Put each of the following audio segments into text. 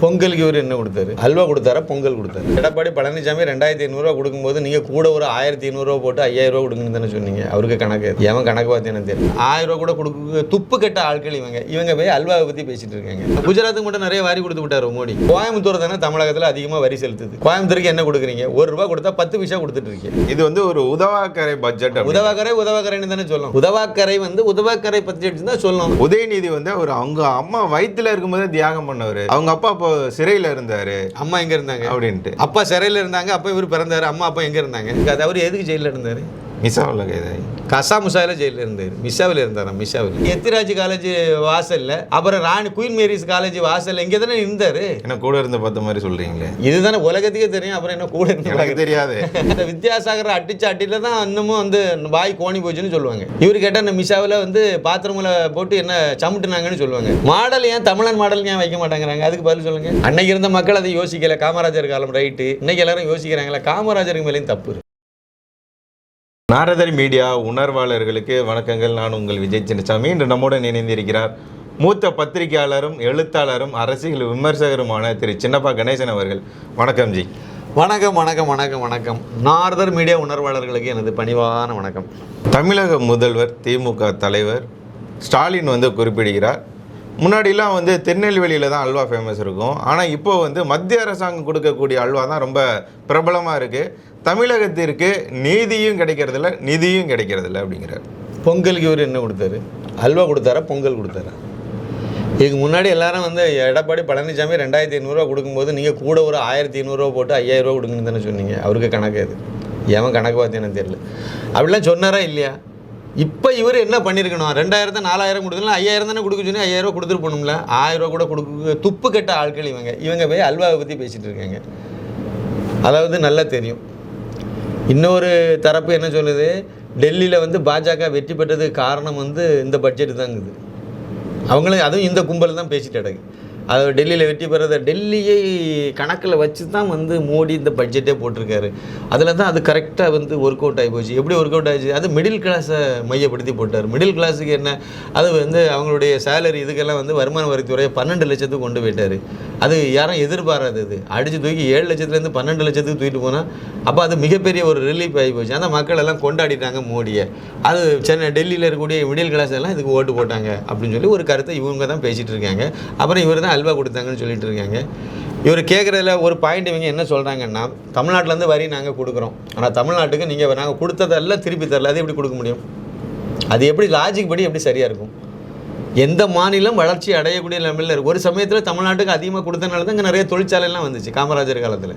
பொங்கலுக்கு இவர் என்ன கொடுத்தாரு? அல்வா கொடுத்தாரா? பொங்கல் கொடுத்தாரு? எடப்பாடி பழனிசாமி ரெண்டாயிரத்தி ஐநூறுரூவா கொடுக்கும்போது நீங்கள் கூட ஒரு ஆயிரத்தி ஐநூறுரூவா போட்டு ஐயாயிரம் ரூபா கொடுங்கன்னு தானே சொன்னீங்க. அவருக்கு கணக்கு எவன் கணக்கு பார்த்தேன்னு தெரியும்? ஆயிரம் ரூபா கூட கொடுக்க துப்பு கட்ட ஆட்கள் இவங்க. இவங்க போய் அல்வாவை பற்றி பேசிட்டு இருக்காங்க. குஜராத்துக்கு மட்டும் நிறைய வரி கொடுத்து விட்டாரு மோடி. கோயம்புத்தூர் தானே தமிழகத்தில் அதிகமாக வரி செலுத்துது. கோயம்புத்தூருக்கு என்ன கொடுக்குறீங்க? ஒரு ரூபா கொடுத்தா பத்து பைசா கொடுத்துட்டு இருக்கீங்க. இது வந்து ஒரு உதவாக்கரை பட்ஜெட். உதவாக்கரை உதவாக்கரைன்னு தானே சொல்லணும். உதவாக்கரை வந்து உதவாக்கரை பற்றி தான் சொல்லணும். உதயநிதி வந்து அவர் அவங்க அம்மா வயித்துல இருக்கும்போதே தியாகம் பண்ணவர். அவங்க அப்பா இப்போ சிறையில இருந்தாரு. அம்மா எங்க இருந்தாங்க? அப்படின்ட்டு. அப்பா சிறையில் இருந்தாங்க அப்பா இவர் பிறந்தாரு அம்மா அப்பா எங்க இருந்தாங்க? அது அவர் எதுக்கு ஜெயிலில் இருந்தாரு? மிசாவில் கைதாகி கசா முசாவில் ஜெயிலில் இருந்தார். மிஸ்ஸாவில் இருந்தாரா? மிஸ்ஸாவில் எத்திராஜ் காலேஜ் வாசல்ல அப்புறம் ராணி குயின் மேரிஸ் காலேஜ் வாசல்ல இங்கே தானே இருந்தாரு. என்ன கூட இருந்து பார்த்த மாதிரி சொல்றீங்களே. இதுதானே உலகத்துக்கே தெரியும் அப்புறம் என்ன கூட இருந்து எனக்கு தெரியாது. இந்த வித்யாசாகர் அடிச்ச அட்டில தான் இன்னமும் வந்து வாய் கோணி போச்சுன்னு சொல்லுவாங்க. இவர் கேட்டால் இந்த மிஷாவில் வந்து பாத்ரூமில் போட்டு என்ன சமுட்டுனாங்கன்னு சொல்லுவாங்க. மாடல் ஏன் தமிழன் மாடல் ஏன் வைக்க மாட்டேங்கிறாங்க? அதுக்கு பதில் சொல்லுங்க. அன்னைக்கு இருந்த மக்கள் அதை யோசிக்கல. காமராஜர் காலம் ரைட்டு இன்னைக்கு எல்லாரும் யோசிக்கிறாங்களா காமராஜருக்கு மேலேயும் தப்பு நாரதர் மீடியா உணர்வாளர்களுக்கு வணக்கங்கள். நான் உங்கள் விஜய் சின்னசாமி. இன்று நம்முடன் இணைந்திருக்கிறார் மூத்த பத்திரிகையாளரும் எழுத்தாளரும் அரசியல் விமர்சகருமான திரு சின்னப்பா கணேசன் அவர்கள். வணக்கம் ஜி. வணக்கம் வணக்கம் வணக்கம் வணக்கம். நார்தர் மீடியா உணர்வாளர்களுக்கு எனது பணிவான வணக்கம். தமிழக முதல்வர் திமுக தலைவர் ஸ்டாலின் வந்து குறிப்பிடுகிறார். முன்னாடிலாம் வந்து திருநெல்வேலியில் தான் அல்வா ஃபேமஸ் இருக்கும். ஆனால் இப்போ வந்து மத்திய அரசாங்கம் கொடுக்கக்கூடிய அல்வா தான் ரொம்ப பிரபலமாக இருக்குது தமிழகத்திற்கு நீதியும் கிடைக்கிறதில்ல நிதியும் கிடைக்கிறதில்ல அப்படிங்கிறார். பொங்கலுக்கு இவர் என்ன கொடுத்தாரு? அல்வா கொடுத்தாரா? பொங்கல் கொடுத்தாரா? இதுக்கு முன்னாடி எல்லாரும் வந்து எடப்பாடி பழனிசாமி ரெண்டாயிரத்தி ஐநூறுரூவா கொடுக்கும்போது நீங்கள் கூட ஒரு ஆயிரத்தி ஐநூறுரூவா போட்டு ஐயாயிரரூவா கொடுங்கன்னு தானே சொன்னீங்க. அவருக்கு கணக்கு அது ஏன் கணக்கு பார்த்தேன்னு தெரியல. அப்படிலாம் சொன்னாரா இல்லையா? இப்போ இவர் என்ன பண்ணியிருக்கணும் ரெண்டாயிரத்தை நாலாயிரம் கொடுக்கலாம் ஐயாயிரம் தானே கொடுக்க சொல்லி ஐயாயிரம் கொடுத்துட்டு போகணும்ல. ஆயிரம் கூட கொடுக்க துப்பு கட்ட ஆட்கள் இவங்க. இவங்க போய் அல்வாவை பற்றி பேசிகிட்டு இருக்காங்க. அதாவது நல்லா தெரியும். இன்னொரு தரப்பு என்ன சொல்லுது? டெல்லியில் வந்து பாஜக வெற்றி பெற்றதுக்கு காரணம் வந்து இந்த பட்ஜெட்டு தாங்குது. அவங்களும் அதுவும் இந்த கும்பல் தான் பேசிட்டு கிடக்கு அது டெல்லியில் வெற்றி பெறதை டெல்லியை கணக்கில் வச்சு தான் வந்து மோடி இந்த பட்ஜெட்டே போட்டிருக்காரு. அதில் தான் அது கரெக்டாக வந்து ஒர்க் அவுட் ஆகி போச்சு. எப்படி ஒர்க் அவுட் ஆச்சு? அது மிடில் கிளாஸை மையப்படுத்தி போட்டார். மிடில் கிளாஸுக்கு என்ன? அது வந்து அவங்களுடைய சேலரி இதுக்கெல்லாம் வந்து வருமான வரித்துறையை பன்னெண்டு லட்சத்துக்கு கொண்டு போயிட்டார். அது யாரும் எதிர்பாராதது அடித்து தூக்கி ஏழு லட்சத்துலேருந்து பன்னெண்டு லட்சத்துக்கு தூக்கிட்டு போனால் அப்போ அது மிகப்பெரிய ஒரு ரிலீஃப் ஆகி போச்சு. அந்த மக்கள் எல்லாம் கொண்டாடிட்டாங்க மோடியை. அது சென்னை டெல்லியில் இருக்கக்கூடிய மிடில் கிளாஸ் எல்லாம் இதுக்கு ஓட்டு போட்டாங்க அப்படின்னு சொல்லி ஒரு கருத்தை இவங்க தான் பேசிகிட்டு இருக்காங்க. அப்புறம் இவர் தான் அல்வா கொடுத்தாங்கன்னு சொல்லிட்டு இருக்காங்க. இவர் கேட்குறதுல ஒரு பாயிண்ட் இவங்க என்ன சொல்கிறாங்கன்னா தமிழ்நாட்டிலேருந்து வரி நாங்கள் கொடுக்குறோம். ஆனால் தமிழ்நாட்டுக்கு நீங்கள் நாங்கள் கொடுத்ததெல்லாம் திருப்பி தரல. அது எப்படி கொடுக்க முடியும்? அது எப்படி லாஜிக் படி எப்படி சரியாக இருக்கும்? எந்த மாநிலம் வளர்ச்சி அடையக்கூடிய நிலைமையில் இருக்கு? ஒரு சமயத்தில் தமிழ்நாட்டுக்கு அதிகமாக கொடுத்தனால தான் இங்கே நிறைய தொழிற்சாலைலாம் வந்துச்சு காமராஜர் காலத்தில்.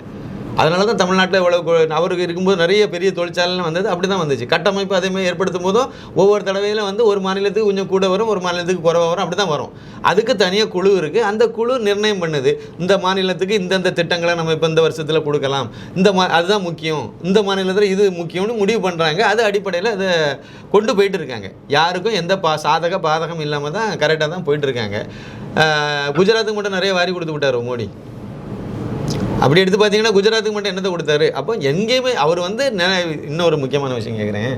அதனால தான் தமிழ்நாட்டில் இவ்வளோ அவருக்கு இருக்கும்போது நிறைய பெரிய தொழிற்சாலைலாம் வந்தது. அப்படி தான் வந்துச்சு. கட்டமைப்பு அதேமாதிரி ஏற்படுத்தும் போதும் ஒவ்வொரு தடவையிலும் வந்து ஒரு மாநிலத்துக்கு கொஞ்சம் கூட வரும் ஒரு மாநிலத்துக்கு குறைவாக வரும் அப்படி தான் வரும். அதுக்கு தனியாக குழு இருக்குது அந்த குழு நிர்ணயம் பண்ணுது. இந்த மாநிலத்துக்கு இந்தந்த திட்டங்களை நம்ம இப்போ இந்த வருஷத்தில் கொடுக்கலாம். இந்த மா அதுதான் முக்கியம். இந்த மாநிலத்தில் இது முக்கியம்னு முடிவு பண்ணுறாங்க அது அடிப்படையில் அதை கொண்டு போயிட்டு இருக்காங்க. யாருக்கும் எந்த பா சாதக பாதகம் இல்லாமல் தான் கரெக்டாக தான் போயிட்டு இருக்காங்க. குஜராத்துக்கு மட்டும் நிறைய வாரி கொடுத்து விட்டார் மோடி. அப்படி எடுத்து பார்த்தீங்கன்னா குஜராத்துக்கு மட்டும் என்னத்தை கொடுத்தாரு? அப்போ எங்கேயுமே அவர் வந்து இன்னொரு முக்கியமான விஷயம் கேட்குறேன்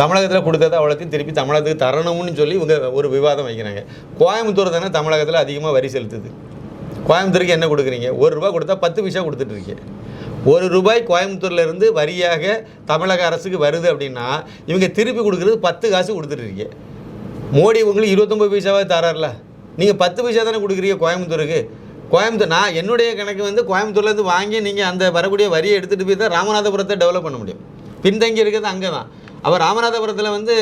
தமிழகத்தில் கொடுத்ததை அவ்வளோத்தையும் திருப்பி தமிழகத்துக்கு தரணும்னு சொல்லி இவங்க ஒரு விவாதம் வைக்கிறாங்க. கோயம்புத்தூர் தானே தமிழகத்தில் அதிகமாக வரி செலுத்துது. கோயம்புத்தூருக்கு என்ன கொடுக்குறீங்க? ஒரு ரூபா கொடுத்தா பத்து பைசா கொடுத்துட்டு ஒரு ரூபாய் கோயம்புத்தூர்லேருந்து வரியாக தமிழக அரசுக்கு வருது அப்படின்னா இவங்க திருப்பி கொடுக்குறது பத்து காசு கொடுத்துட்டு இருக்கேன் மோடி உங்களுக்கு இருபத்தொம்பது பைசாவே தரார்ல. நீங்கள் பத்து பைசா தானே கொடுக்குறீங்க கோயம்புத்தூருக்கு. கோயம்புத்தூர் நான் என்னுடைய கணக்கு வந்து கோயம்புத்தூர்லேருந்து வாங்கி நீங்கள் அந்த வரக்கூடிய வரியை எடுத்துகிட்டு போய் தான் ராமநாதபுரத்தை டெவலப் பண்ண முடியும். பின்தங்கி இருக்கிறது அங்கே தான். அப்போ ராமநாதபுரத்தில் வந்து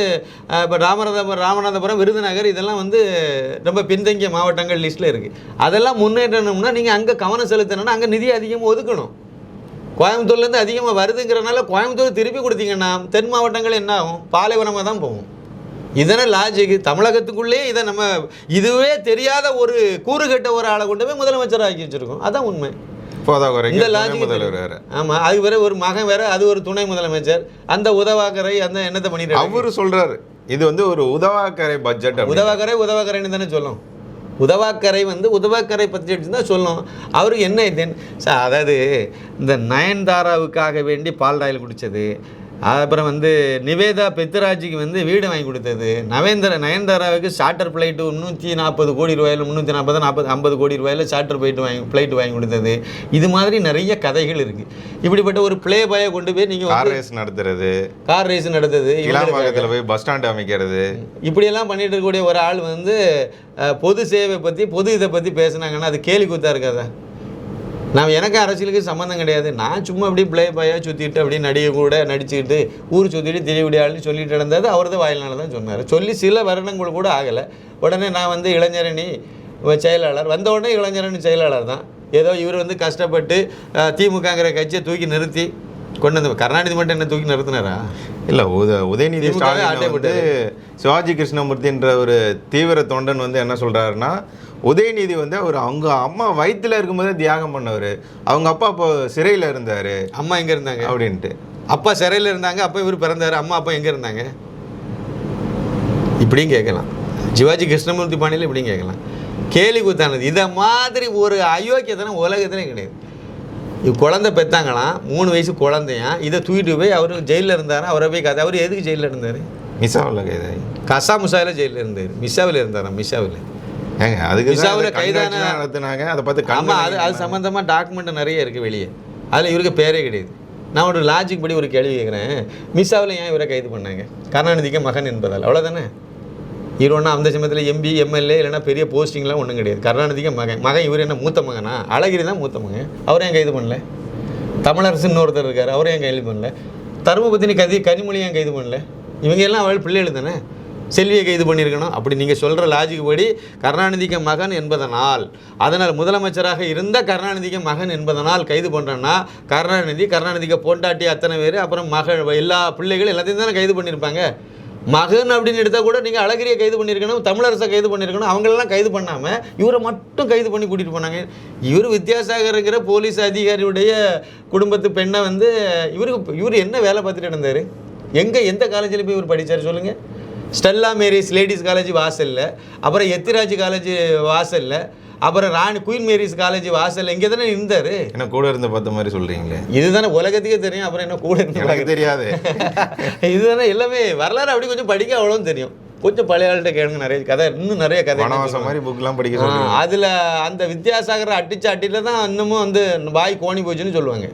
இப்போ ராமநாதபுரம் ராமநாதபுரம் விருதுநகர் இதெல்லாம் வந்து ரொம்ப பின்தங்கிய மாவட்டங்கள் லிஸ்ட்டில் இருக்குது அதெல்லாம் முன்னேற்றணும்னா நீங்கள் அங்கே கவனம் செலுத்தணும்னா அங்கே நிதி அதிகமாக ஒதுக்கணும். கோயம்புத்தூர்லேருந்து அதிகமாக வருதுங்கிறனால கோயம்புத்தூர் திருப்பி கொடுத்தீங்கன்னா தென் மாவட்டங்கள் என்ன ஆகும்? பாலைவனமாக தான் போகும். இதனை லாஜிக் தமிழகத்துக்குள்ளே இதை நம்ம இதுவே தெரியாத ஒரு கூறுகட்ட ஒரு ஆளை கொண்டு போய் முதலமைச்சர் ஆக்கி வச்சிருக்கோம். அதான் உண்மை. இந்த முதல்வர் வேற. ஆமாம் அது வேற ஒரு மகன் வேற அது ஒரு துணை முதலமைச்சர். அந்த உதவாக்கரை அந்த என்னத்தை பண்ணிட்டு அவரு சொல்றாரு. இது வந்து ஒரு உதவாக்கரை பட்ஜெட். உதவாக்கரை உதவாக்கரைன்னு தானே சொல்லும். உதவாக்கரை வந்து உதவாக்கரை பற்றி தான் சொல்லும். அவருக்கு என்ன இது? அதாவது இந்த நயன்தாராவுக்காக வேண்டி பால் டாயில் குடித்தது அப்புறம் வந்து நிவேதா பெத்ராஜிக்கு வந்து வீடு வாங்கி கொடுத்தது. நவேந்திர நயன்தாராவுக்கு சார்ட்டர் ஃப்ளைட்டு முந்நூற்றி நாற்பது கோடி ரூபாயில் முந்நூற்றி நாற்பது நாற்பது ஐம்பது கோடி ரூபாயில் சார்ட்டர் ஃப்ளைட்டு வாங்கி ஃப்ளைட்டு வாங்கி கொடுத்தது. இது மாதிரி நிறைய கதைகள் இருக்குது இப்படிப்பட்ட ஒரு ப்ளே பாயை கொண்டு போய் நீங்கள் கார் ரேஸ் நடத்துறது. கார் ரேஸ் இவங்களுக்காக. இளாம்பாக்கத்தில் போய் பஸ் ஸ்டாண்ட் அமைக்கிறது. இப்படியெல்லாம் பண்ணிட்டு இருக்கக்கூடிய ஒரு ஆள் வந்து பொது சேவை பற்றி பொது இதை பற்றி பேசுனாங்கன்னா அது கேலி கூத்தா இருக்காதா? நான் எனக்கு அரசியலுக்கு சம்மந்தம் கிடையாது. நான் சும்மா அப்படியே ப்ளே பாயாக சுற்றிட்டு அப்படியே நடிகை கூட நடிச்சுக்கிட்டு ஊர் சுற்றிட்டு திரிவிடி ஆள்னு சொல்லிட்டு நடந்தது அவரது வாயிலான தான் சொன்னார். சொல்லி சில வருடங்கள் கூட ஆகலை. உடனே நான் வந்து இளைஞரணி செயலாளர். வந்த உடனே இளைஞரணி செயலாளர் தான். ஏதோ இவர் வந்து கஷ்டப்பட்டு திமுகங்கிற கட்சியை தூக்கி நிறுத்தி கொண்டு வந்து கருணாநிதி மட்டும் என்ன தூக்கி நிறுத்தினாரா? இல்ல உத உதயநிதி ஸ்டாலின் வந்து சிவாஜி கிருஷ்ணமூர்த்தின்ற ஒரு தீவிர தொண்டன் வந்து என்ன சொல்றாருன்னா உதயநிதி வந்து அவர் அவங்க அம்மா வயித்துல இருக்கும்போதே தியாகம் பண்ணவர். அவங்க அப்பா இப்போ சிறையில இருந்தாரு. அம்மா எங்கே இருந்தாங்க? அப்படின்ட்டு. அப்பா சிறையில் இருந்தாங்க அப்போ இவர் பிறந்தார் அம்மா அப்பா எங்கே இருந்தாங்க? இப்படியும் கேட்கலாம். சிவாஜி கிருஷ்ணமூர்த்தி பாணியில் இப்படியும் கேட்கலாம். கேலி கூத்தானது. இதை மாதிரி ஒரு அயோக்கியத்தனம் உலகத்திலே கிடையாது. இவ் குழந்தை பெத்தாங்களாம் மூணு வயசு குழந்தையாம் இதை தூக்கிட்டு போய் அவர் ஜெயிலில் இருந்தார்? அவரை போய் கதை அவர் எதுக்கு ஜெயிலில் இருந்தார்? மிசாவில் கைதாகி. கசா முசாவில் ஜெயிலில் இருந்தார். மிஸ்ஸாவில் இருந்தாராம் மிஸ்ஸாவில் ஏங்க அதுக்கு அந்த கைதான- நடத்துனாங்க. அதை பார்த்து ஆமாம் அது அது சம்மந்தமாக டாக்குமெண்ட் நிறைய இருக்குது வெளியே. அதில் இவருக்கு பேரே கிடையாது. நான் ஒரு லாஜிக் படி ஒரு கேள்வி கேட்குறேன் மிஸ்ஸாவில் ஏன் இவரை கைது பண்ணாங்க? கருணாநிதிக்கு மகன் என்பதால். அவ்வளோதானே இவர் ஒன்றும் அந்த சமயத்தில் எம்பி எம்எல்ஏ இல்லைன்னா பெரிய போஸ்டிங்லாம் ஒன்றும் கிடையாது. கருணாநிதிக்கு மகன். மகன் இவர் என்ன மூத்த மகனா? அழகிரி தான் மூத்த மகன். அவரை ஏன் கைது பண்ணல? தமிழரசுன்னு ஒருத்தர் இருக்கார். அவரை ஏன் கைது பண்ணல? தருமபுத்தினி கதி கனிமொழி ஏன் கைது பண்ணல? இவங்க எல்லாம் அவள் பிள்ளைகள் தானே? செல்வியை கைது பண்ணியிருக்கணும். அப்படி நீங்கள் சொல்கிற லாஜிக் படி கருணாநிதிக்கு மகன் என்பதனால் அதனால் முதலமைச்சராக இருந்த கருணாநிதிக்கு மகன் என்பதனால் கைது பண்ணுறேன்னா கருணாநிதி கருணாநிதிக்கு பொண்டாட்டி அத்தனை பேர் அப்புறம் மகள் எல்லா பிள்ளைகள் எல்லாத்தையும் தானே கைது பண்ணியிருப்பாங்க. மகன் அப்படின்னு எடுத்தால் கூட நீங்கள் அழகிரியை கைது பண்ணியிருக்கணும் தமிழரசை கைது பண்ணியிருக்கணும் அவங்களெல்லாம் கைது பண்ணாமல் இவரை மட்டும் கைது பண்ணி கூட்டிகிட்டு போனாங்க. இவர் வித்யாசாகருங்கிற போலீஸ் அதிகாரியுடைய குடும்பத்து பெண்ணை வந்து இவருக்கு இவர் என்ன வேலை பார்த்துட்டு இருந்தார் எங்கே எந்த காலேஜில் போய் இவர் படிச்சார் சொல்லுங்கள் ஸ்டெல்லா மேரிஸ் லேடிஸ் காலேஜ் வாசலில் அப்புறம் எத்திராஜ் காலேஜ் வாசலில் அப்புறம் ராணி குயின் மேரிஸ் காலேஜ் வாசலில் இங்கே தானே இருந்தார்? என்ன கூட இருந்து பார்த்த மாதிரி சொல்றீங்களே. இதுதானே உலகத்துக்கே தெரியும் அப்புறம் என்ன கூட இருந்து எனக்கு தெரியாது. இதுதானே எல்லாமே வரலாறு அப்படி கொஞ்சம் படிக்க அவ்வளோவும் தெரியும். கொஞ்சம் பழைய ஆள்கிட்ட கேளுங்க நிறைய கதை இன்னும் நிறைய கதை மாதிரி புக்லாம் படிக்க அதுல அந்த வித்யாசாகர் அடிச்ச அடியில தான் இன்னமும் வந்து வாய் கோணி போச்சுன்னு சொல்லுவாங்க.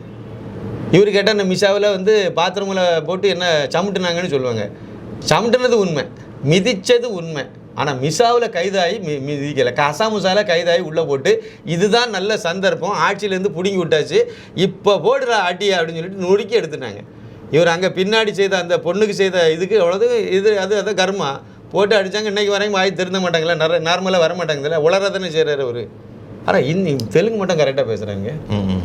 இவர் கேட்டால் இந்த மிஷாவில் வந்து பாத்திரமுல போட்டு என்ன சமுட்டுனாங்கன்னு சொல்லுவாங்க. சமட்டுனது உண்மை மிதித்தது உண்மை. ஆனால் மிசாவில் கைதாகி மி மிதிக்கலை. கசாமுசாவில் கைதாகி உள்ளே போட்டு இதுதான் நல்ல சந்தர்ப்பம் ஆட்சியிலேருந்து பிடுங்கி விட்டாச்சு இப்போ போடுற ஆட்டி அப்படின்னு சொல்லிட்டு நொறுக்கி எடுத்துட்டாங்க. இவர் அங்கே பின்னாடி செய்த அந்த பொண்ணுக்கு செய்த இதுக்கு அவ்வளோது இது அது அது கர்மா. போட்டு அடித்தாங்க இன்றைக்கி வரையும் வாய் திருந்த மாட்டாங்களா? நர நார்மலாக வர மாட்டாங்கல்ல உளரதானே செய்கிறாரு அவர். ஆனால் இன்னி தெலுங்கு மட்டும் கரெக்டாக பேசுகிறாங்க ம், ம்.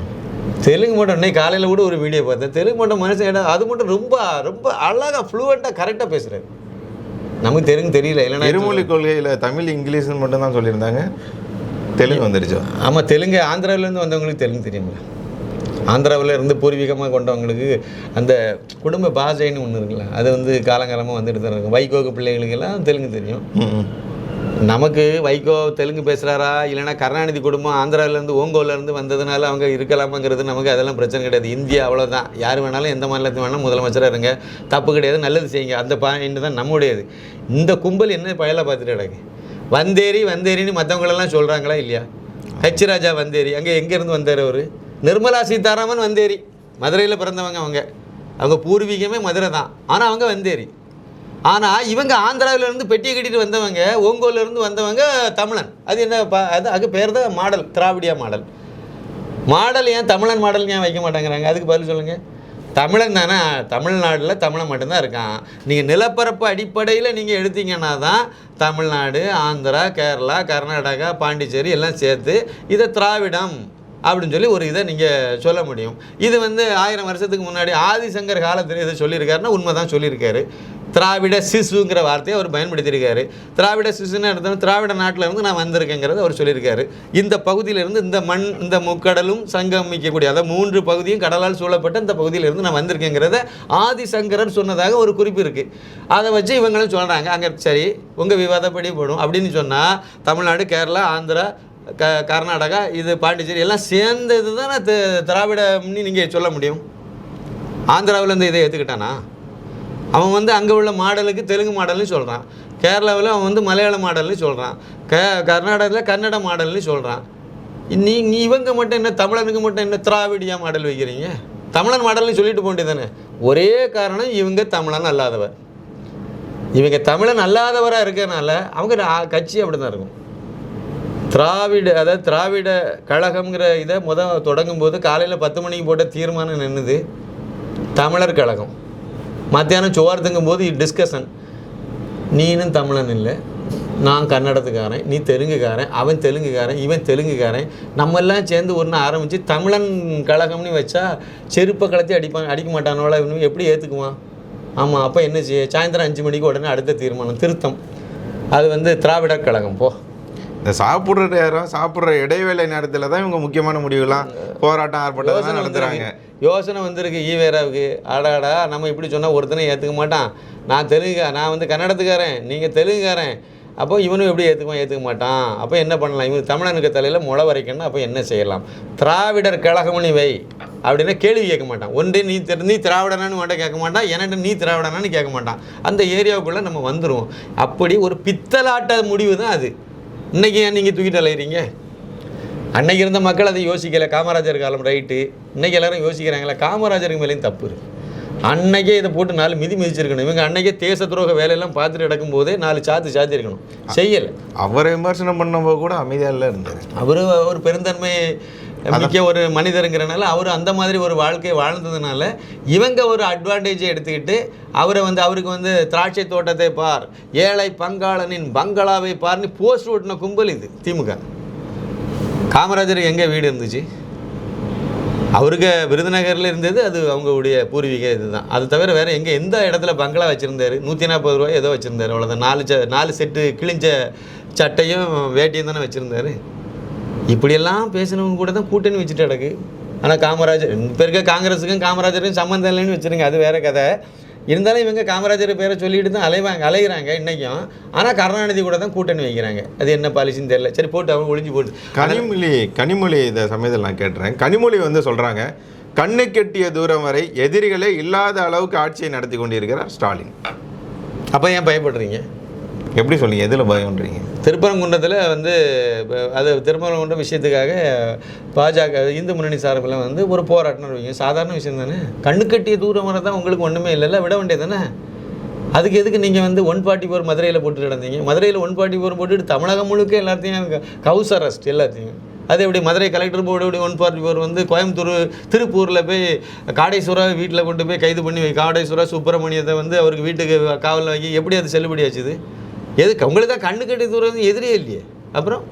தெலுங்கு மட்டும் இன்னைக்கு காலையில் கூட ஒரு வீடியோ பார்த்தேன். தெலுங்கு மட்டும் மனுஷன் இடம் அது மட்டும் ரொம்ப ரொம்ப அழகாக ஃப்ளூவெண்ட்டாக கரெக்டாக பேசுகிறாரு நமக்கு தெலுங்கு தெரியல இல்லைன்னா இருமொழி கொள்கையில தமிழ் இங்கிலீஷ்னு மட்டும் தான் சொல்லியிருந்தாங்க. தெலுங்கு வந்துருச்சு? ஆமாம் தெலுங்கு ஆந்திராவிலேருந்து வந்தவங்களுக்கு தெலுங்கு தெரியுமில்ல ஆந்திராவில் இருந்து பூர்வீகமாக கொண்டவங்களுக்கு அந்த குடும்ப பாஷைன்னு ஒன்று இருக்குல்ல அது வந்து காலங்காலமாக வந்துட்டு தான் இருக்கும். வைகோக்கு பிள்ளைகளுக்கெல்லாம் தெலுங்கு தெரியும். நமக்கு வைகோ தெலுங்கு பேசுகிறாரா இல்லைன்னா கருணாநிதி குடும்பம் ஆந்திராவிலேருந்து ஓங்கோலேருந்து வந்ததுனால அவங்க இருக்கலாமாங்கிறது நமக்கு அதெல்லாம் பிரச்சனை கிடையாது. இந்தியா அவ்வளோதான் யார் வேணாலும் எந்த மாநிலத்தில் வேணாலும் முதலமைச்சராக இருங்க. தப்பு கிடையாது. நல்லது செய்யுங்க. அந்த பாயிண்ட் தான் நம்முடையது. இந்த கும்பல் என்ன பயலாக பார்த்துட்டு கிடக்கு? வந்தேரி வந்தேரின்னு மற்றவங்களெல்லாம் சொல்கிறாங்களா இல்லையா? ஹெச் ராஜா வந்தேரி. அங்கே எங்கேருந்து வந்தார் அவர்? நிர்மலா சீதாராமன் வந்தேரி. மதுரையில் பிறந்தவங்க அவங்க. அவங்க பூர்வீகமே மதுரை தான். ஆனால் அவங்க வந்தேரி. ஆனால் இவங்க ஆந்திராவில இருந்து பெட்டியை கட்டிட்டு வந்தவங்க ஓங்கோல்ல வந்தவங்க தமிழன். அது என்ன ப- அது அது பேர் தான் மாடல் திராவிடியா மாடல். மாடல் ஏன் தமிழன் மாடல் ஏன் வைக்க மாட்டேங்கிறாங்க? அதுக்கு பதில் சொல்லுங்கள் தமிழன் தானே? தமிழ்நாட்டில் தமிழன் மட்டும்தான் இருக்கான். நீங்கள் நிலப்பரப்பு அடிப்படையில் நீங்கள் எடுத்தீங்கன்னா தான் தமிழ்நாடு ஆந்திரா கேரளா கர்நாடகா பாண்டிச்சேரி எல்லாம் சேர்த்து இதை திராவிடம் அப்படின்னு சொல்லி ஒரு இதை நீங்கள் சொல்ல முடியும். இது வந்து ஆயிரம் வருஷத்துக்கு முன்னாடி ஆதிசங்கர் காலத்தில் இதை சொல்லியிருக்காருன்னா உண்மை தான் சொல்லியிருக்காரு. திராவிட சிசுங்கிற வார்த்தையை அவர் பயன்படுத்தியிருக்காரு. திராவிட சிசுன்னு அர்த்தம் திராவிட நாட்டில் இருந்து நான் வந்திருக்கேங்கிறத அவர் சொல்லியிருக்காரு. இந்த பகுதியிலிருந்து இந்த மண் இந்த முக்கடலும் சங்கமிக்கக்கூடிய அதாவது மூன்று பகுதியும் கடலால் சூழப்பட்ட இந்த பகுதியிலிருந்து நான் வந்திருக்கேங்கிறத ஆதிசங்கரர் சொன்னதாக ஒரு குறிப்பு இருக்குது அதை வச்சு இவங்களும் சொல்கிறாங்க அங்கே சரி உங்கள் விவாதப்படி போடும் அப்படின்னு சொன்னால் தமிழ்நாடு கேரளா ஆந்திரா க கர்நாடகா இது பாண்டிச்சேரி எல்லாம் சேர்ந்தது தான் திராவிடம்னு நீங்கள் சொல்ல முடியும். ஆந்திராவில் இந்த இதை ஏற்றுக்கிட்டானா அவன் வந்து அங்கே உள்ள மாடலுக்கு தெலுங்கு மாடல்னு சொல்கிறான் கேரளாவில் அவன் வந்து மலையாள மாடல்னு சொல்கிறான் க கர்நாடகத்தில் கன்னட மாடல்னு சொல்கிறான் நீ நீ இவங்க மட்டும் என்ன தமிழனுக்கு மட்டும் என்ன திராவிடியா மாடல் வைக்கிறீங்க? தமிழன் மாடல்னு சொல்லிட்டு போண்டியதானே ஒரே காரணம் இவங்க தமிழன் அல்லாதவர். இவங்க தமிழன் அல்லாதவராக இருக்கிறனால அவங்க கட்சி அப்படி தான் இருக்கும். திராவிட அதாவது திராவிட கழகம்ங்கிற இதை முத தொடங்கும் போது காலையில் பத்து மணிக்கு போட்ட தீர்மானம் நின்றுது தமிழர் கழகம். மத்தியானம் சோறு போது டிஸ்கஷன் நீனும் தமிழன் இல்லை. நான் கன்னடத்துக்காரன் நீ தெலுங்குக்காரன் அவன் தெலுங்குக்காரன் இவன் தெலுங்குக்காரன். நம்ம எல்லாம் சேர்ந்து ஒன்று ஆரம்பித்து தமிழன் கழகம்னு வச்சா செருப்பை கலத்தி அடிப்பான் அடிக்க மாட்டானோல இவனு எப்படி ஏற்றுக்குவான் ஆமாம் அப்போ என்ன செய்ய? சாயந்தரம் அஞ்சு மணிக்கு உடனே அடுத்த தீர்மானம் திருத்தம். அது வந்து திராவிடர் கழகம் போ. இந்த சாப்பிட்ற நேரம் சாப்பிட்ற இடைவேளை நேரத்தில் தான் இவங்க முக்கியமான முடிவுலாம் போராட்டம் ஆர்ப்பாட்டம் நடத்துகிறாங்க யோசனை வந்திருக்கு ஈவேராவுக்கு ஆடாடா நம்ம இப்படி சொன்னால் ஒருத்தனை ஏற்றுக்க மாட்டான். நான் தெலுங்கு நான் வந்து கன்னடத்துக்காரன் நீங்கள் தெலுங்குக்காரன். அப்போ இவனும் எப்படி ஏற்றுக்குவான் ஏற்றுக்க மாட்டான். அப்போ என்ன பண்ணலாம்? இவன் தமிழனுக்கு தலையில் முளை வரைக்கணும் அப்போ என்ன செய்யலாம்? திராவிடர் கழகம்னு வை அப்படின்னா கேள்வி கேட்க மாட்டான். ஒன்று நீ நீ திராவிடனான்னு உன்ட்ட கேட்க மாட்டான். என்கிட்ட நீ திராவிடனான்னு கேட்க மாட்டான். அந்த ஏரியாவுக்குள்ளே நம்ம வந்துடுவோம் அப்படி ஒரு பித்தலாட்ட முடிவு தான் அது. இன்னைக்கு ஏன் நீங்கள் தூக்கிட்டு அலையிறீங்க? அன்னைக்கு இருந்த மக்கள் அதை யோசிக்கல. காமராஜர் காலம் ரைட்டு இன்னைக்கு எல்லாரும் யோசிக்கிறாங்களா காமராஜருக்கு மேலேயும் தப்பு இருக்கு. அன்னைக்கே இதை போட்டு நாலு மிதி மிதிச்சிருக்கணும். இவங்க அன்னைக்கே தேச துரோக வேலையெல்லாம் பார்த்துட்டு நடக்கும் போதே நாலு சாத்து சாத்தி இருக்கணும். செய்யலை. அவரை விமர்சனம் பண்ணும்போது கூட அமைதியாக இருந்தார் அவர் ஒரு பெருந்தன்மை மிக்க ஒரு மனிதருங்கிறனால அவர் அந்த மாதிரி ஒரு வாழ்க்கையை வாழ்ந்ததுனால இவங்க ஒரு அட்வான்டேஜை எடுத்துக்கிட்டு அவரை வந்து அவருக்கு வந்து திராட்சை தோட்டத்தை பார் ஏழை பங்காளனின் பங்களாவை பார்னு போஸ்ட் ஓட்டின கும்பல் இது திமுக. காமராஜர் எங்கே வீடு இருந்துச்சு? அவருக்கு விருதுநகரில் இருந்தது அது அவங்களுடைய பூர்வீக இதுதான். அது தவிர வேறு எங்கே எந்த இடத்துல பங்களா வச்சுருந்தாரு? நூற்றி நாற்பது ரூபாய் ஏதோ வச்சுருந்தாரு அவ்வளோதான் நாலு ச நாலு செட்டு கிழிஞ்ச சட்டையும் வேட்டியும் தானே வச்சுருந்தாரு? இப்படியெல்லாம் பேசினவங்க கூட தான் கூட்டணி வச்சுட்டு கிடக்கு. ஆனால் காமராஜர் இப்போ இருக்க காங்கிரஸுக்கும் காமராஜருக்கும் சம்மந்தம் இல்லைன்னு வச்சுருங்க அது வேற கதை. இருந்தாலும் இவங்க காமராஜர் பேரை சொல்லிட்டு தான் அலைவாங்க அலைகிறாங்க இன்றைக்கும் ஆனால் கருணாநிதி கூட தான் கூட்டணி வைக்கிறாங்க. அது என்ன பாலிசின்னு தெரியல. சரி போட்டு அவங்க ஒளிஞ்சு போட்டு. கனிமொழி கனிமொழி இந்த சமயத்தில் நான் கேட்டுறேன். கனிமொழி வந்து சொல்கிறாங்க கண்ணு கெட்டிய தூரம் வரை எதிரிகளே இல்லாத அளவுக்கு ஆட்சியை நடத்தி கொண்டிருக்கிறார் ஸ்டாலின். அப்போ ஏன் பயப்படுறீங்க? எப்படி சொல்லி எதில் பயம்ன்றீங்க? திருப்பரங்குன்றத்தில் வந்து அது திருப்பரங்குன்ற விஷயத்துக்காக பாஜக இந்து முன்னணி சார்பில் வந்து ஒரு போராட்டம் வைங்க சாதாரண விஷயம் தானே? கண்ணு கட்டிய தூரம் வர தான் உங்களுக்கு ஒன்றுமே இல்லைல்ல? விட வேண்டியது தானே? அதுக்கு எதுக்கு நீங்கள் வந்து ஒன் ஃபார்ட்டி ஃபோர் மதுரையில் போட்டு நடந்தீங்க? மதுரையில் ஒன் ஃபார்ட்டி ஃபோர் போட்டுட்டு தமிழகம் முழுக்க எல்லாத்தையும் ஹவுஸ் அரெஸ்ட் எல்லாத்தையும். அது எப்படி மதுரை கலெக்டர் போர்டு எப்படி ஒன் ஃபார்ட்டி ஃபோர் வந்து கோயம்புத்தூர் திருப்பூரில் போய் காடேஸ்வரா வீட்டில் கொண்டு போய் கைது பண்ணி காடேஸ்வரா சுப்பிரமணியத்தை வந்து அவருக்கு வீட்டுக்கு காவலில் வைக்க எப்படி அது செல்லுபடி ஆச்சுது எதுக்கு? உங்களுக்கு தான் கண்ணு கட்டி தூரம் வந்து எதிரியே இல்லையே. அப்புறம்?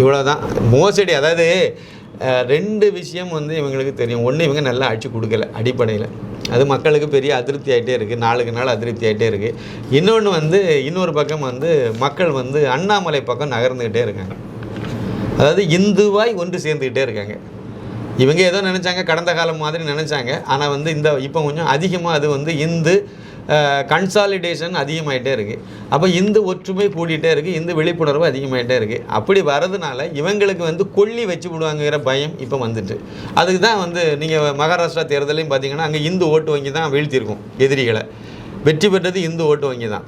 இவ்வளோதான் மோசடி அதாவது ரெண்டு விஷயம் வந்து இவங்களுக்கு தெரியும். ஒன்று இவங்க நல்லா அடிச்சு கொடுக்கல அடிப்படையில். அது மக்களுக்கு பெரிய அதிருப்தி ஆகிட்டே இருக்குது நாளுக்கு நாள் அதிருப்தி ஆகிட்டே இருக்குது இன்னொன்று வந்து இன்னொரு பக்கம் வந்து மக்கள் வந்து அண்ணாமலை பக்கம் நகர்ந்துக்கிட்டே இருக்காங்க. அதாவது இந்துவாய் ஒன்று சேர்ந்துக்கிட்டே இருக்காங்க. இவங்க ஏதோ நினச்சாங்க கடந்த காலம் மாதிரி நினச்சாங்க. ஆனால் வந்து இந்த இப்போ கொஞ்சம் அதிகமாக அது வந்து இந்து கன்சாலிடேஷன் அதிகமாகிட்டே இருக்குது அப்போ இந்து ஒற்றுமை கூடிட்டே இருக்குது இந்து விழிப்புணர்வு அதிகமாகிட்டே இருக்குது அப்படி வரதுனால இவங்களுக்கு வந்து கொல்லி வச்சு விடுவாங்கிற பயம் இப்போ வந்துட்டு. அதுக்கு தான் வந்து நீங்கள் மகாராஷ்டிரா தேர்தலையும் பார்த்தீங்கன்னா அங்கே இந்து ஓட்டு வங்கி தான் வீழ்த்தியிருக்கும் எதிரிகளை. வெற்றி பெற்றது இந்து ஓட்டு வங்கி தான்.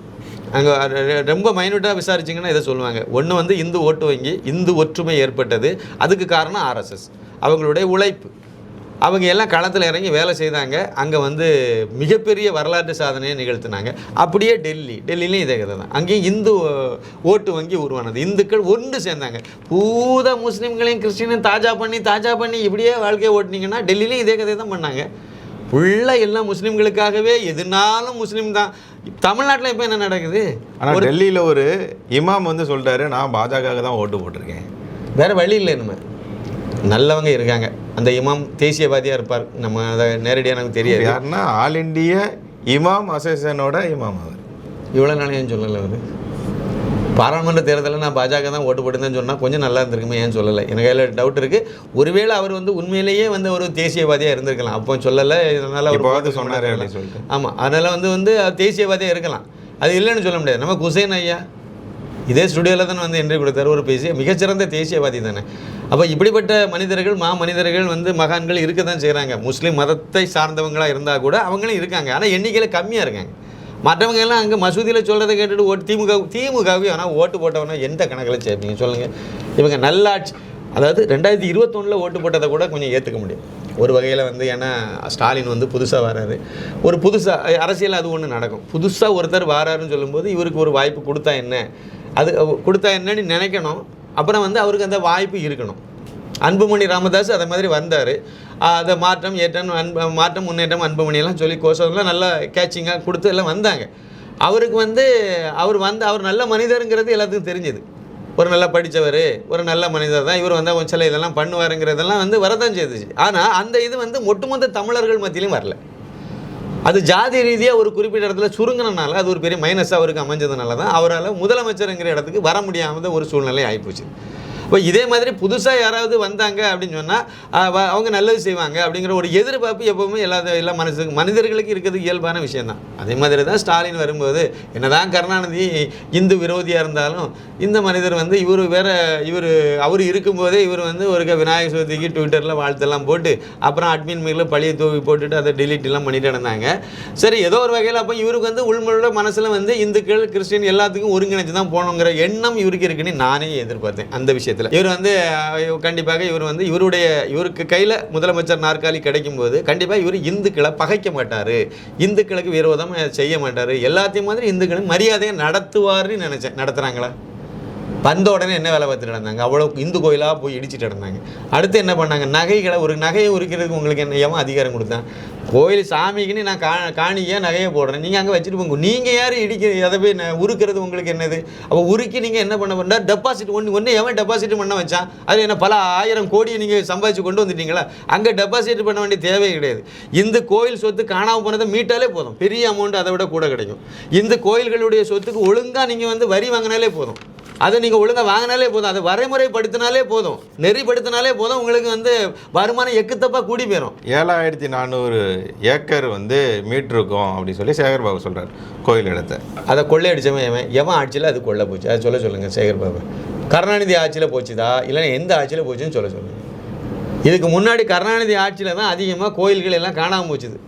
அங்கே ரொம்ப மைனூட்டாக விசாரிச்சிங்கன்னா இதை சொல்லுவாங்க. ஒன்று வந்து இந்து ஓட்டு வங்கி இந்து ஒற்றுமை ஏற்பட்டது அதுக்கு காரணம் ஆர்எஸ்எஸ் அவங்களுடைய உழைப்பு. அவங்க எல்லாம் களத்தில் இறங்கி வேலை செய்தாங்க. அங்கே வந்து மிகப்பெரிய வரலாற்று சாதனையை நிகழ்த்தினாங்க. அப்படியே டெல்லி டெல்லிலையும் இதே கதை தான். அங்கேயும் இந்து ஓட்டு வங்கி உருவானது. இந்துக்கள் ஒன்று சேர்ந்தாங்க. பூத முஸ்லீம்களையும் கிறிஸ்டினையும் தாஜா பண்ணி தாஜா பண்ணி இப்படியே வாழ்க்கையை ஓட்டுனீங்கன்னா டெல்லிலையும் இதே கதை தான் பண்ணாங்க. ஃபுல்லாக எல்லாம் முஸ்லீம்களுக்காகவே எதுனாலும் முஸ்லீம் தான். தமிழ்நாட்டில் இப்போ என்ன நடக்குது? ஆனால் டெல்லியில் ஒரு இமாம் வந்து சொல்லிட்டாரு நான் பாஜக தான் ஓட்டு போட்டிருக்கேன். வேற வழி இல்லை நம்ம நல்லவங்க இருக்காங்க. அந்த இமாம் தேசியவாதியாக இருப்பார். நம்ம அதை நேரடியாக நமக்கு தெரியாது. யாருன்னா ஆல் இண்டிய இமாம் அசோசியேஷனோட இமாம் அவர். இவ்வளோ நாள் ஏன் சொல்லலை அவர்? பாராளுமன்ற தேர்தலில் நான் பாஜக தான் ஓட்டு போட்டுருந்தேன்னு சொன்னால் கொஞ்சம் நல்லா இருந்திருக்குமே ஏன் சொல்லலை? எனக்கு அதில் டவுட் இருக்குது ஒருவேளை அவர் வந்து உண்மையிலேயே வந்து ஒரு தேசியவாதியாக இருந்திருக்கலாம். அப்போ சொல்லலை இதனால் அவர் போட்டு சொன்னாரு சொல்லிட்டு. ஆமாம் அதனால் வந்து வந்து அவர் தேசியவாதியாக இருக்கலாம். அது இல்லைன்னு சொல்ல முடியாது. நம்ம குசேன் ஐயா இதே ஸ்டுடியோவில் தான் வந்து என்று கூட ஒரு பேசிய மிகச்சிறந்த தேசியவாதி தானே. அப்போ இப்படிப்பட்ட மனிதர்கள் மா மனிதர்கள் வந்து மகான்கள் இருக்க தான் செய்கிறாங்க முஸ்லீம் மதத்தை சார்ந்தவங்களாக இருந்தால் கூட அவங்களும் இருக்காங்க. ஆனால் எண்ணிக்கையில் கம்மியாக இருக்காங்க. மற்றவங்க எல்லாம் அங்கே மசூதியில் சொல்கிறத கேட்டுட்டு ஓட்டு திமுக திமுகவே ஆனால் ஓட்டு போட்டவனா எந்த கணக்கில் சேர்ப்பீங்க சொல்லுங்கள் இவங்க நல்லாட்சி அதாவது ரெண்டாயிரத்தி இருபத்தொன்னில் ஓட்டு போட்டதை கூட கொஞ்சம் ஏற்றுக்க முடியும். ஒரு வகையில் வந்து ஏன்னா ஸ்டாலின் வந்து புதுசாக வராரு. ஒரு புதுசாக அரசியல் அது ஒன்று நடக்கும். புதுசாக ஒருத்தர் வராருன்னு சொல்லும்போது இவருக்கு ஒரு வாய்ப்பு கொடுத்தா என்ன? அது கொடுத்தா என்னன்னு நினைக்கணும். அப்புறம் வந்து அவருக்கு அந்த வாய்ப்பு இருக்கணும். அன்புமணி ராமதாஸ் அதை மாதிரி வந்தார். அதை மாற்றம் ஏற்றம் அன்பு மாற்றம் முன்னேற்றம் அன்புமணியெல்லாம் சொல்லி கோஷம்லாம் நல்லா கேட்சிங்காக கொடுத்து எல்லாம் வந்தாங்க. அவருக்கு வந்து அவர் வந்து அவர் நல்ல மனிதருங்கிறது எல்லாத்துக்கும் தெரிஞ்சது. ஒரு நல்லா படித்தவர் ஒரு நல்ல மனிதர் தான். இவர் வந்து கொஞ்சம் சில இதெல்லாம் பண்ணுவாருங்கிறதெல்லாம் வந்து வரதான் செய்துச்சு. ஆனால் அந்த இது வந்து ஒட்டுமொத்த தமிழர்கள் மத்தியிலையும் வரல. அது ஜாதி ரீதியாக ஒரு குறிப்பிட்ட இடத்துல சுருங்கினால அது ஒரு பெரிய மைனஸாக அவருக்கு அமைஞ்சதுனால தான் அவரால் முதலமைச்சருங்கிற இடத்துக்கு வர முடியாமல் ஒரு சூழ்நிலை ஆகிப்போச்சு இப்போ இதே மாதிரி புதுசாக யாராவது வந்தாங்க அப்படின்னு சொன்னால் அவங்க நல்லது செய்வாங்க அப்படிங்கிற ஒரு எதிர்பார்ப்பு எப்பவுமே எல்லா எல்லா மனசுக்கு மனிதர்களுக்கு இருக்கிறது இயல்பான விஷயந்தான் அதே மாதிரி தான் ஸ்டாலின் வரும்போது என்னதான் கருணாநிதி இந்து விரோதியாக இருந்தாலும் இந்த மனிதர் வந்து இவர் வேற இவர் அவர் இருக்கும்போதே இவர் வந்து ஒரு க- விநாயகர் சதுர்த்திக்கு ட்விட்டரில் வாழ்த்தெல்லாம் போட்டு அப்புறம் அட்மின் மேலே பழியை தூவி போட்டுட்டு அதை டிலீட் எல்லாம் பண்ணிட்டு இருந்தாங்க சரி ஏதோ ஒரு வகையில் அப்போ இவருக்கு வந்து உள்முள்ள மனசில் வந்து இந்துக்கள் கிறிஸ்டின் எல்லாத்துக்கும் ஒருங்கிணைச்சு தான் போகணுங்கிற எண்ணம் இவருக்கு இருக்குன்னு நானே எதிர்பார்த்தேன். அந்த விஷயத்தை விஷயத்தில் இவர் வந்து கண்டிப்பாக இவர் வந்து இவருடைய இவருக்கு கையில் முதலமைச்சர் நாற்காலி கிடைக்கும் போது கண்டிப்பாக இவர் இந்துக்களை பகைக்க மாட்டார். இந்துக்களுக்கு விரோதம் செய்ய மாட்டார். எல்லாத்தையும் மாதிரி இந்துக்களும் மரியாதையை நடத்துவார்னு நினச்சேன் நடத்துகிறாங்களா வந்த உடனே என்ன வேலை பார்த்துட்டு இருந்தாங்க அவ்வளோ இந்து கோயிலாக போய் இடிச்சிட்டு இருந்தாங்க அடுத்து என்ன பண்ணாங்க? நகைகளை ஒரு நகையை உரிக்கிறதுக்கு உங்களுக்கு என்ன ஏமா அதிகாரம் கொடுத்தேன்? கோயில் சாமிக்குன்னு நான் கா காணிக்கையாக நகையை போடுறேன். நீங்கள் அங்கே வச்சுட்டு போங்க. நீங்கள் யார் இடிக்க அதை போய் ந- உருக்கிறது உங்களுக்கு என்னது? அப்போ உருக்கி நீங்கள் என்ன பண்ண பண்ணால் டெபாசிட் ஒன்று ஒன்று எவன் டெபாசிட் பண்ண வச்சான்? அது என்ன பல ஆயிரம் கோடியை நீங்கள் சம்பாதிச்சு கொண்டு வந்துட்டீங்களா? அங்கே டெபாசிட் பண்ண வேண்டிய தேவையே கிடையாது. இந்த கோயில் சொத்து காணாமல் போனதை மீட்டாலே போதும். பெரிய அமௌண்ட் அதை விட கூட கிடைக்கும். இந்த கோயில்களுடைய சொத்துக்கு ஒழுங்காக நீங்கள் வந்து வரி வாங்கினாலே போதும். அதை நீங்கள் ஒழுங்காக வாங்கினாலே போதும். அதை வரைமுறைப்படுத்தினாலே போதும். நெறிப்படுத்தினாலே போதும். உங்களுக்கு வந்து வருமானம் எக்குத்தப்பாக கூடி போயிடும் ஏழாயிரத்தி நானூறு ஏக்கர் வந்து மீட்டிருக்கோம் அப்படின்னு சொல்லி சேகர் பாபு சொல்கிறார் கோயில் இடத்த. அதை கொள்ளையடிச்சவன் எவன்? எவன் ஆட்சியில் அது கொள்ள போச்சு? அதை சொல்ல சொல்லுங்கள் சேகர் பாபு கருணாநிதி ஆட்சியில் போச்சுதா? இல்லைன்னா எந்த ஆட்சியில் போச்சுன்னு சொல்ல சொல்லுங்கள் இதுக்கு முன்னாடி கருணாநிதி ஆட்சியில் தான் அதிகமாக கோயில்கள் எல்லாம் காணாமல் போச்சுது.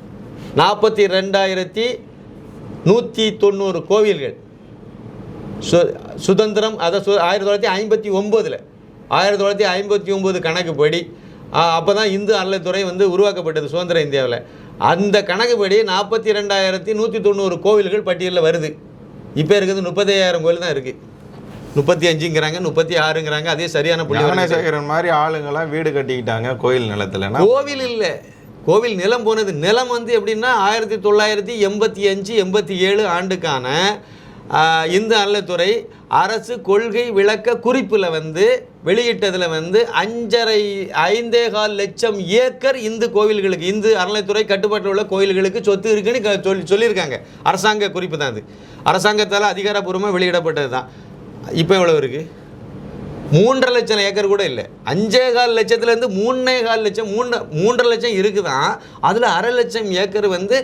நாற்பத்தி ரெண்டாயிரத்தி நூற்றி தொண்ணூறு கோவில்கள். சு சுதந்திரம் அதை சு ஆயிரத்தி தொள்ளாயிரத்தி ஐம்பத்தி ஒம்போதில் ஆயிரத்தி தொள்ளாயிரத்தி ஐம்பத்தி ஒம்பது கணக்குப்படி அப்போ தான் இந்து அறநிலைத்துறை வந்து உருவாக்கப்பட்டது சுதந்திர இந்தியாவில். அந்த கணக்குப்படி நாற்பத்தி ரெண்டாயிரத்தி நூற்றி தொண்ணூறு கோவில்கள் பட்டியலில் வருது. இப்போ இருக்கிறது முப்பத்தையாயிரம் கோயில் தான் இருக்குது முப்பத்தி அஞ்சுங்கிறாங்க முப்பத்தி ஆறுங்கிறாங்க அதே சரியான புள்ளி வரல. ஞானசேகரன் மாதிரி ஆளுங்கெல்லாம் வீடு கட்டிக்கிட்டாங்க கோயில் நிலத்துலனா கோவில் இல்லை. கோவில் நிலம் போனது. நிலம் வந்து எப்படின்னா ஆயிரத்தி தொள்ளாயிரத்தி எண்பத்தி அஞ்சு எண்பத்தி ஏழு ஆண்டுக்கான இந்து அறநிலைத்துறை அரசு கொள்கை விளக்க குறிப்பில் வந்து வெளியிட்டதில் வந்து அஞ்சரை ஐந்தே கால் லட்சம் ஏக்கர் இந்து கோவில்களுக்கு இந்து அறநிலைத்துறை கட்டுப்பாட்டில் உள்ள கோயில்களுக்கு சொத்து இருக்குன்னு க- சொல்லி சொல்லியிருக்காங்க. அரசாங்க குறிப்பு தான் அது. அரசாங்கத்தால் அதிகாரப்பூர்வமாக வெளியிடப்பட்டது தான் இப்போ எவ்வளோ இருக்குது மூன்றரை லட்சம் ஏக்கர் கூட இல்லை. அஞ்சே கால் லட்சத்துலேருந்து மூணே கால் லட்சம் மூணு மூன்றரை லட்சம் இருக்குதான். அதில் அரை லட்சம் ஏக்கர் வந்து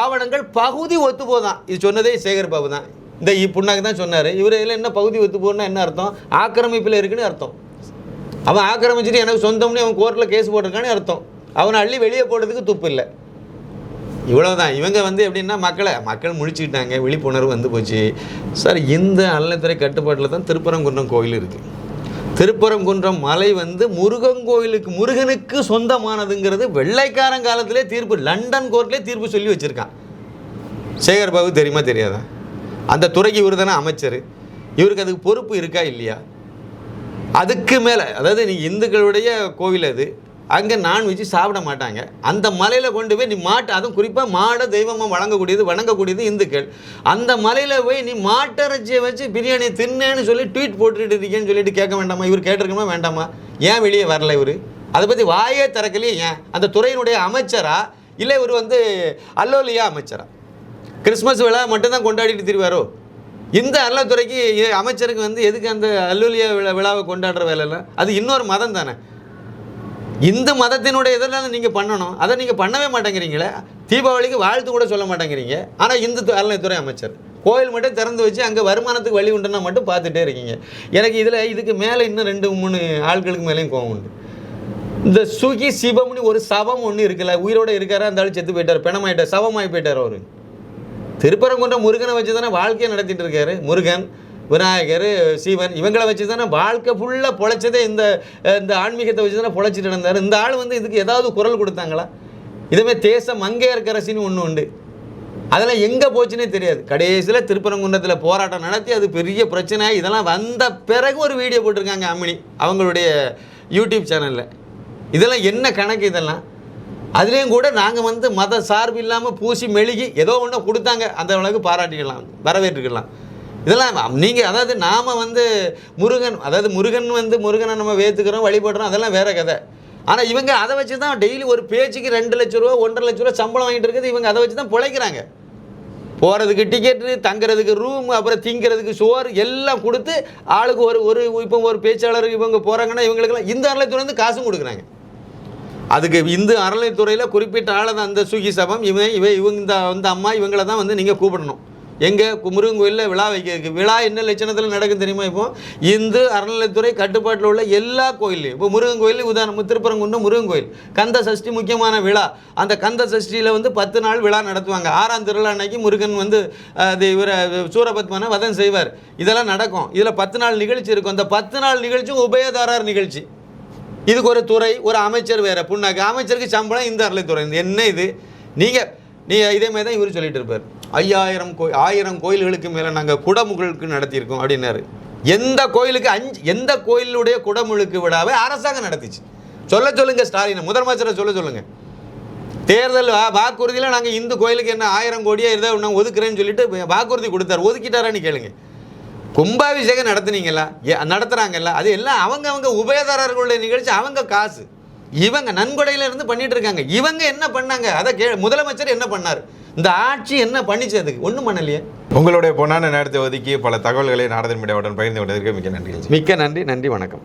ஆவணங்கள் பகுதி ஒத்து போதான். இது சொன்னதே சேகர் பாபு தான். இந்த புண்ணாக்கு தான் சொன்னார். இவர் இதில் என்ன பகுதி ஒத்து போகணும்னா என்ன அர்த்தம்? ஆக்கிரமிப்பில் இருக்குன்னு அர்த்தம். அவன் ஆக்கிரமிச்சிட்டு எனக்கு சொந்தம்னு அவன் கோர்ட்டில் கேஸ் போட்டிருக்கான்னு அர்த்தம். அவனை அள்ளி வெளியே போடுறதுக்கு துப்பு இல்லை. இவ்வளவுதான். இவங்க வந்து எப்படின்னா மக்களை மக்கள் முழிச்சுக்கிட்டாங்க விழிப்புணர்வு வந்து போச்சு. சார் இந்த அறநிலைத்துறை கட்டுப்பாட்டில் தான் திருப்பரங்குன்றம் கோயில் இருக்குது திருப்பரங்குன்றம் மலை வந்து முருகன் கோயிலுக்கு முருகனுக்கு சொந்தமானதுங்கிறது வெள்ளைக்காரன் காலத்திலே தீர்ப்பு லண்டன் கோர்ட்லேயே தீர்ப்பு சொல்லி வச்சுருக்கான். சேகர் பாபு தெரியுமா தெரியாதா? அந்த துறைக்கு இவர் தானே அமைச்சர். இவருக்கு அதுக்கு பொறுப்பு இருக்கா இல்லையா? அதுக்கு மேலே அதாவது நீ இந்துக்களுடைய கோவில் அது. அங்கே நான்வெஜ் சாப்பிட மாட்டாங்க. அந்த மலையில் கொண்டு போய் நீ மாட்டை அதுவும் குறிப்பாக மாடை தெய்வமாக வழங்கக்கூடியது வணங்கக்கூடியது இந்துக்கள். அந்த மலையில் போய் நீ மாட்டிறைச்சியை வச்சு பிரியாணி தின்னேன்னு சொல்லி ட்வீட் போட்டுட்டு இருக்கேன்னு சொல்லிட்டு கேட்க வேண்டாமா? இவர் கேட்டிருக்கணுமா? வேண்டாமா? ஏன் வெளியே வரல இவர்? அதை பற்றி வாயே திறக்கலையே ஏன்? அந்த துறையினுடைய அமைச்சரா? இல்லை இவர் வந்து அல்லோலியா அமைச்சரா? கிறிஸ்மஸ் விழா மட்டும்தான் கொண்டாடிட்டு திருவாரோ? இந்த அறத்துறைக்கு அமைச்சருக்கு வந்து எதுக்கு அந்த அல்லூலியா விழா விழாவை கொண்டாடுற வேலைலாம் அது இன்னொரு மதம் தானே. இந்த மதத்தினுடைய இதெல்லாம் நீங்கள் பண்ணணும். அதை நீங்கள் பண்ணவே மாட்டேங்கிறீங்களே. தீபாவளிக்கு வாழ்த்து கூட சொல்ல மாட்டேங்கிறீங்க. ஆனால் இந்து அறநிலைத்துறை அமைச்சர். கோயில் மட்டும் திறந்து வச்சு அங்கே வருமானத்துக்கு வழி உண்டுன்னா மட்டும் பார்த்துட்டே இருக்கீங்க. எனக்கு இதில் இதுக்கு மேலே இன்னும் ரெண்டு மூணு ஆட்களுக்கு மேலேயும் கோவம் உண்டு. இந்த சுகி சிவம்னு ஒரு சவம் ஒன்று இருக்குல்ல உயிரோட இருக்காரா இருந்தாலும் செத்து போயிட்டார். பிணமாயிட்டார் சவமாகி போயிட்டார் அவர். திருப்பரங்குன்ற முருகனை வச்சு தானே வாழ்க்கையை நடத்திட்டு இருக்காரு. முருகன் விநாயகர் சீவன் இவங்களை வச்சு தானே வாழ்க்கை ஃபுல்லாக பொழைச்சதே இந்த இந்த ஆன்மீகத்தை வச்சு தானே பொழைச்சிட்டு இருந்தார் இந்த ஆள் வந்து இதுக்கு ஏதாவது குரல் கொடுத்தாங்களா? இதுவே தேசம் மங்கையர்க்கரசின்னு ஒன்று உண்டு. அதெல்லாம் எங்கே போச்சுன்னே தெரியாது. கடைசியில் திருப்பரங்குன்றத்தில் போராட்டம் நடத்தி அது பெரிய பிரச்சனை. இதெல்லாம் வந்த பிறகு ஒரு வீடியோ போட்டிருக்காங்க அம்மினி அவங்களுடைய யூடியூப் சேனலில் இதெல்லாம் என்ன கணக்கு இதெல்லாம்? அதுலேயும் கூட நாங்கள் வந்து மத சார்பு இல்லாமல் பூசி மெழுகி ஏதோ ஒன்று கொடுத்தாங்க. அந்த அளவுக்கு பாராட்டிக்கலாம் வரவேற்றுக்கலாம். இதெல்லாம் நீங்கள் அதாவது நாம் வந்து முருகன் அதாவது முருகன் வந்து முருகனை நம்ம வேத்துக்கிறோம் வழிபடுறோம் அதெல்லாம் வேறு கதை. ஆனால் இவங்க அதை வச்சு தான் டெய்லி ஒரு பேச்சுக்கு ரெண்டு லட்ச ரூபா ஒன்றரை லட்ச ரூபா சம்பளம் வாங்கிட்டு இருக்குது இவங்க அதை வச்சு தான் பிழைக்கிறாங்க. போகிறதுக்கு டிக்கெட்டு தங்குறதுக்கு ரூம் அப்புறம் திங்கிறதுக்கு சோறு எல்லாம் கொடுத்து ஆளுக்கு ஒரு ஒரு இப்போ ஒரு பேச்சாளர் இவங்க போகிறாங்கன்னா இவங்களுக்கெல்லாம் இந்த அறநிலைத்துறை காசும் கொடுக்குறாங்க. அதுக்கு இந்து அறநிலைத்துறையில் குறிப்பிட்ட ஆளை தான் அந்த சுகி சபம் இவன் இவன் இவங்க இந்த இந்த அம்மா இவங்கள தான் வந்து நீங்கள் கூப்பிடணும். எங்கே முருகன் கோயிலில் விழா வைக்கிறதுக்கு விழா என்ன லட்சணத்தில் நடக்கும் தெரியுமா இப்போ? இந்து அறநிலைத்துறை கட்டுப்பாட்டில் உள்ள எல்லா கோயில்லையும். இப்போ முருகன் கோயில் உதாரணம் திருப்பரங்குன்றம் முருகன் கோயில். கந்த சஷ்டி முக்கியமான விழா. அந்த கந்த சஷ்டியில் வந்து பத்து நாள் விழா நடத்துவாங்க. ஆறாம் திருவிழா அன்னைக்கு முருகன் வந்து அது இவரை சூரபத்மனை வதம் செய்வார். இதெல்லாம் நடக்கும். இதில் பத்து நாள் நிகழ்ச்சி இருக்கும். அந்த பத்து நாள் நிகழ்ச்சியும் உபயதாரர் நிகழ்ச்சி. இதுக்கு ஒரு துறை ஒரு அமைச்சர் வேறு. புண்ணாக்கு. அமைச்சருக்கு சம்பளம் இந்த அறலைத்துறை என்ன இது? நீங்கள் நீங்கள் இதே மாதிரி தான் இவர் சொல்லிட்டு இருப்பார். ஐயாயிரம் கோயில் ஆயிரம் கோயில்களுக்கு மேலே நாங்கள் குடமுகளுக்கு நடத்தியிருக்கோம் அப்படின்னாரு. எந்த கோயிலுக்கு அஞ்சு எந்த கோயிலுடைய குடமுழுக்கு விழாவை அரசாங்கம் நடத்திச்சு. சொல்ல சொல்லுங்கள் ஸ்டாலினை முதலமைச்சரை சொல்ல சொல்லுங்கள் தேர்தல் வாக்குறுதியில் நாங்கள் இந்து கோயிலுக்கு என்ன ஆயிரம் கோடியாக இருந்தால் நாங்கள் ஒதுக்குறேன்னு சொல்லிட்டு வாக்குறுதி கொடுத்தார். ஒதுக்கிட்டாரான்னு கேளுங்க. கும்பாபிஷேகம் நடத்துனீங்களா? நடத்துகிறாங்கல்ல அது எல்லாம் அவங்க அவங்க உபயதாரர்களுடைய நிகழ்ச்சி அவங்க காசு. இவங்க நன்கொடையில இருந்து பண்ணிட்டு இருக்காங்க. இவங்க என்ன பண்ணாங்க? அதை கே முதலமைச்சர் என்ன பண்ணார்? இந்த ஆட்சி என்ன பண்ணிச்சு அதுக்கு? ஒன்றும் பண்ணலையே. உங்களுடைய பொன்னான நேரத்தை ஒதுக்கி பல தகவல்களை நாரதன் மீடியாவுடன் பகிர்ந்து கொண்டதற்கு மிக்க நன்றி மிக்க நன்றி நன்றி வணக்கம்.